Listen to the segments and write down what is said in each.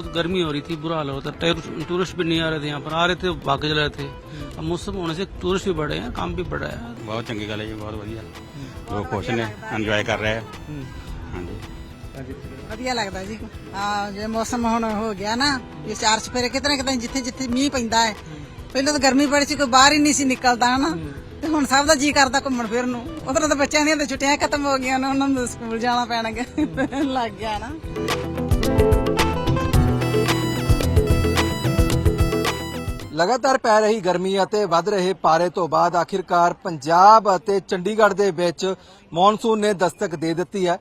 गर्मी हो रही थी बुरा हाल हो रहा था टूर- टूरिस्ट भी नहीं आ रहे थे यहाँ पर आ रहे थे भाग चले रहे थे अब मौसम होने से टूरिस्ट भी बढ़े हैं काम भी बढ़ा है ਬਹੁਤ ਚੰਗੀ ਗੱਲ ਹੈ ਜੀ ਬਹੁਤ ਵਧੀਆ ਲੋਕ ਖੁਸ਼ ਨੇ ਇੰਜੋਏ ਕਰ ਰਹੇ ਆ ਹਾਂਜੀ ਵਧੀਆ ਲੱਗਦਾ ਜੀ ਆ ਜੇ ਮੌਸਮ ਹੁਣ ਹੋ ਗਿਆ ਨਾ ਇਹ ਚਾਰ ਸਫੇਰੇ ਕਿਤੇ ਨਾ ਕਿਤੇ ਜਿੱਥੇ ਜਿੱਥੇ ਮੀਂਹ ਪੈਂਦਾ ਹੈ ਪਹਿਲਾਂ ਤਾਂ ਗਰਮੀ ਬੜੀ ਸੀ ਕੋਈ ਬਾਹਰ ਹੀ ਨਹੀਂ ਸੀ ਨਿਕਲਦਾ ਨਾ ਤੇ ਹੁਣ ਸਭ ਦਾ ਜੀ ਕਰਦਾ ਘੁੰਮਣ ਫਿਰਨ ਨੂੰ ਉਧਰ ਤਾਂ ਬੱਚਿਆਂ ਦੀਆਂ ਤਾਂ ਛੁੱਟੀਆਂ ਖਤਮ ਹੋ ਗਈਆਂ ਨੇ ਉਹਨਾਂ ਨੂੰ ਸਕੂਲ ਜਾਣਾ ਪੈਣਗੇ ਲੱਗ ਗਿਆ ਨਾ ਲਗਾਤਾਰ ਪੈ ਰਹੀ ਗਰਮੀ ਅਤੇ ਵੱਧ ਰਹੇ ਪਾਰੇ ਤੋਂ ਬਾਅਦ ਆਖਿਰਕਾਰ ਪੰਜਾਬ ਅਤੇ ਚੰਡੀਗੜ੍ਹ ਦੇ ਵਿੱਚ ਮੌਨਸੂਨ ਨੇ ਦਸਤਕ ਦੇ ਦਿੱਤੀ ਹੈ।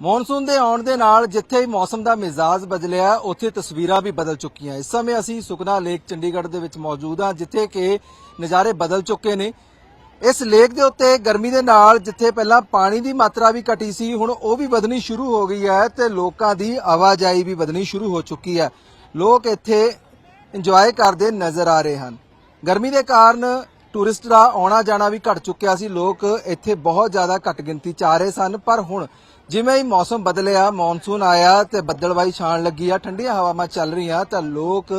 ਮੌਨਸੂਨ ਦੇ ਆਉਣ ਦੇ ਨਾਲ ਜਿੱਥੇ ਹੀ ਮੌਸਮ ਦਾ ਮਿਜ਼ਾਜ ਬਦਲਿਆ, ਉੱਥੇ ਤਸਵੀਰਾਂ ਵੀ ਬਦਲ ਚੁੱਕੀਆਂ। ਇਸ ਸਮੇਂ ਅਸੀਂ ਸੁਖਨਾ ਲੇਕ ਚੰਡੀਗੜ੍ਹ ਦੇ ਵਿੱਚ ਮੌਜੂਦ ਹਾਂ, ਜਿੱਥੇ ਕਿ ਨਜ਼ਾਰੇ ਬਦਲ ਚੁੱਕੇ ਨੇ। ਇਸ ਲੇਕ ਦੇ ਉੱਤੇ ਗਰਮੀ ਦੇ ਨਾਲ ਜਿੱਥੇ ਪਹਿਲਾਂ ਪਾਣੀ ਦੀ ਮਾਤਰਾ ਵੀ ਘਟੀ ਸੀ, ਹੁਣ ਉਹ ਵੀ ਵਧਣੀ ਸ਼ੁਰੂ ਹੋ ਗਈ ਹੈ ਤੇ ਲੋਕਾਂ ਦੀ ਆਵਾਜਾਈ ਵੀ ਵਧਣੀ ਸ਼ੁਰੂ ਹੋ ਚੁੱਕੀ ਹੈ। ਲੋਕ ਇੱਥੇ ਇੰਜੋਏ ਕਰਦੇ ਨਜ਼ਰ ਆ ਰਹੇ ਹਨ। ਗਰਮੀ ਦੇ ਕਾਰਨ ਟੂਰਿਸਟ ਦਾ ਆਉਣਾ ਜਾਣਾ ਵੀ ਘਟ ਚੁੱਕਿਆ ਸੀ। ਲੋਕ ਇੱਥੇ ਬਹੁਤ ਜ਼ਿਆਦਾ ਘਟ ਗਿਣਤੀ ਚ ਆ ਰਹੇ ਸਨ। ਪਰ ਹੁਣ ਜਿਵੇਂ ਹੀ ਮੌਸਮ ਬਦਲਿਆ ਮੌਨਸੂਨ ਆਇਆ ਤੇ ਬੱਦਲਵਾਈ ਛਾਣ ਲੱਗੀ ਆ, ਠੰਡੀਆਂ ਹਵਾਵਾਂ ਚੱਲ ਰਹੀਆਂ, ਤਾਂ ਲੋਕ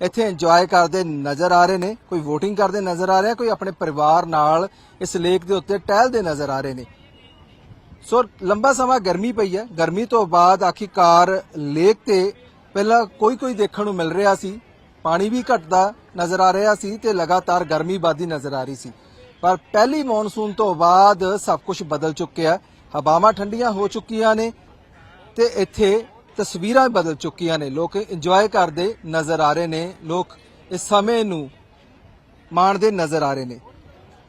ਇੱਥੇ ਇੰਜੋਏ ਕਰਦੇ ਨਜ਼ਰ ਆ ਰਹੇ ਨੇ। ਕੋਈ VOTING ਕਰਦੇ ਨਜ਼ਰ ਆ ਰਿਹਾ, ਕੋਈ ਆਪਣੇ ਪਰਿਵਾਰ ਨਾਲ ਇਸ ਲੇਕ ਦੇ ਉੱਤੇ ਟਹਿਲਦੇ ਨਜ਼ਰ ਆ ਰਹੇ ਨੇ। ਸੋ ਲੰਬਾ ਸਮਾਂ ਗਰਮੀ ਪਈ ਹੈ। ਗਰਮੀ ਤੋਂ ਬਾਅਦ ਆਖਿਰਕਾਰ ਲੇਕ ਤੇ ਪਹਿਲਾਂ ਕੋਈ ਕੋਈ ਦੇਖਣ ਨੂੰ ਮਿਲ ਰਿਹਾ ਸੀ। ਪਾਣੀ ਵੀ ਘਟਦਾ ਨਜ਼ਰ ਆ ਰਿਹਾ ਸੀ ਤੇ ਲਗਾਤਾਰ ਗਰਮੀ ਵਧਦੀ ਨਜ਼ਰ ਆ ਰਹੀ ਸੀ। ਪਰ ਪਹਿਲੀ ਮੌਨਸੂਨ ਤੋਂ ਬਾਅਦ ਸਭ ਕੁਝ ਬਦਲ ਚੁੱਕਿਆ ਹਵਾਵਾਂ ਠੰਡੀਆਂ ਹੋ ਚੁੱਕੀਆਂ ਨੇ ਤੇ ਇੱਥੇ ਤਸਵੀਰਾਂ ਬਦਲ ਚੁੱਕੀਆਂ ਨੇ। ਲੋਕ ਇੰਜੋਏ ਕਰਦੇ ਨਜ਼ਰ ਆ ਰਹੇ ਨੇ। ਲੋਕ ਇਸ ਸਮੇਂ ਨੂੰ ਮਾਣਦੇ ਨਜ਼ਰ ਆ ਰਹੇ ਨੇ।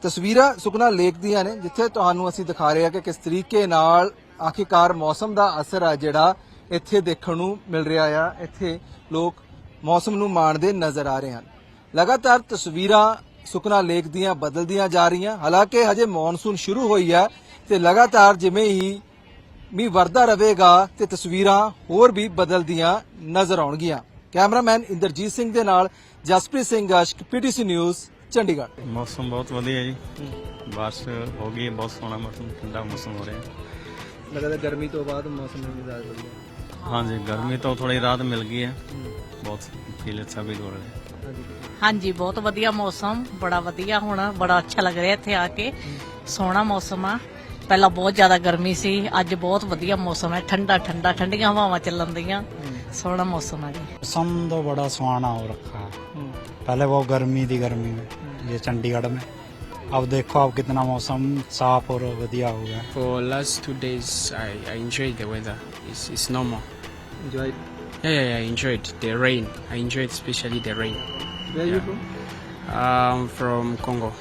ਤਸਵੀਰਾਂ ਸੁਖਨਾ ਲੇਕ ਦੀਆਂ ਨੇ, ਜਿੱਥੇ ਤੁਹਾਨੂੰ ਅਸੀਂ ਦਿਖਾ ਰਹੇ ਹਾਂ ਕਿ ਕਿਸ ਤਰੀਕੇ ਨਾਲ ਆਖਿਰਕਾਰ ਮੌਸਮ ਦਾ ਅਸਰ ਆ ਜਿਹੜਾ ਇੱਥੇ ਦੇਖਣ ਨੂੰ ਮਿਲ ਰਿਹਾ ਆ। ਇੱਥੇ ਲੋਕ ਮੌਸਮ ਨੂੰ ਮਾਣਦੇ ਨਜ਼ਰ ਆ ਰਹੇ ਹਨ। ਲਗਾਤਾਰ ਤਸਵੀਰਾਂ ਸੁਖਨਾ ਲੇਕ ਦੀਆਂ ਬਦਲਦੀਆਂ ਜਾ ਰਹੀਆਂ। ਹਾਲਾਂਕਿ ਹਜੇ ਮੌਨਸੂਨ ਸ਼ੁਰੂ ਹੋਈ ਹੈ ਤੇ ਲਗਾਤਾਰ ਜਿਵੇਂ ਹੀ ਮੀਂਹ ਵਰਦਾ ਰਹੇਗਾ ਤੇ ਤਸਵੀਰਾਂ ਹੋਰ ਵੀ ਬਦਲਦੀਆਂ ਨਜ਼ਰ ਆਉਣਗੀਆਂ। ਕੈਮਰਾਮੈਨ ਇੰਦਰਜੀਤ ਸਿੰਘ ਦੇ ਨਾਲ ਜਸਪ੍ਰੀਤ ਸਿੰਘ ਅਸ਼ਕ ਪੀਟੀਸੀ ਨਿਊਜ਼ ਚੰਡੀਗੜ੍ਹ। ਮੌਸਮ ਬਹੁਤ ਵਧੀਆ ਜੀ। ਬਾਰਿਸ਼ ਹੋ ਗਈ ਬਹੁਤ ਸੋਹਣਾ ਮੌਸਮ ਠੰਡਾ ਮੌਸਮ ਹੋ ਰਿਹਾ। ਲਗਾਤਾਰ ਗਰਮੀ ਤੋਂ ਬਾਅਦ ਮੌਸਮ ਨੂੰ ਮਿਜ਼ਾਜ ਬਦਲਿਆ ਹਾਂਜੀ ਗਰਮੀ ਤੋਂ ਥੋੜੀ ਰਾਹਤ ਮਿਲ ਗਈ ਹੈ। ਬਹੁਤ ਫੀਲ ਅੱਛਾ ਵੀ ਹੋ ਰਿਹਾ ਹੈ ਹਾਂਜੀ ਬਹੁਤ ਵਧੀਆ ਮੌਸਮ ਬੜਾ ਵਧੀਆ ਹੁਣ ਬੜਾ ਅੱਛਾ ਲੱਗ ਰਿਹਾ ਇੱਥੇ ਆ ਕੇ ਸੋਹਣਾ ਮੌਸਮ ਆ ਪਹਿਲਾਂ ਬਹੁਤ ਜ਼ਿਆਦਾ ਗਰਮੀ ਸੀ ਅੱਜ ਬਹੁਤ ਵਧੀਆ ਮੌਸਮ ਹੈ ਠੰਡਾ ਠੰਡਾ ਠੰਡੀਆਂ ਹਵਾਵਾਂ ਚੱਲਣ ਦੀਆਂ ਸੋਹਣਾ ਮੌਸਮ ਹੈ ਜੀ मौसम तो बड़ा सुहाना हो रखा है पहले वो गर्मी थी गर्मी में ये चंडीगढ़ में अब देखो अब कितना मौसम साफ और बढ़िया हो गया For last two days, I, I enjoyed the weather. It's, it's normal. enjoy Yeah, yeah, yeah, I enjoyed the rain. I enjoyed especially the rain. where you from Um, from Congo.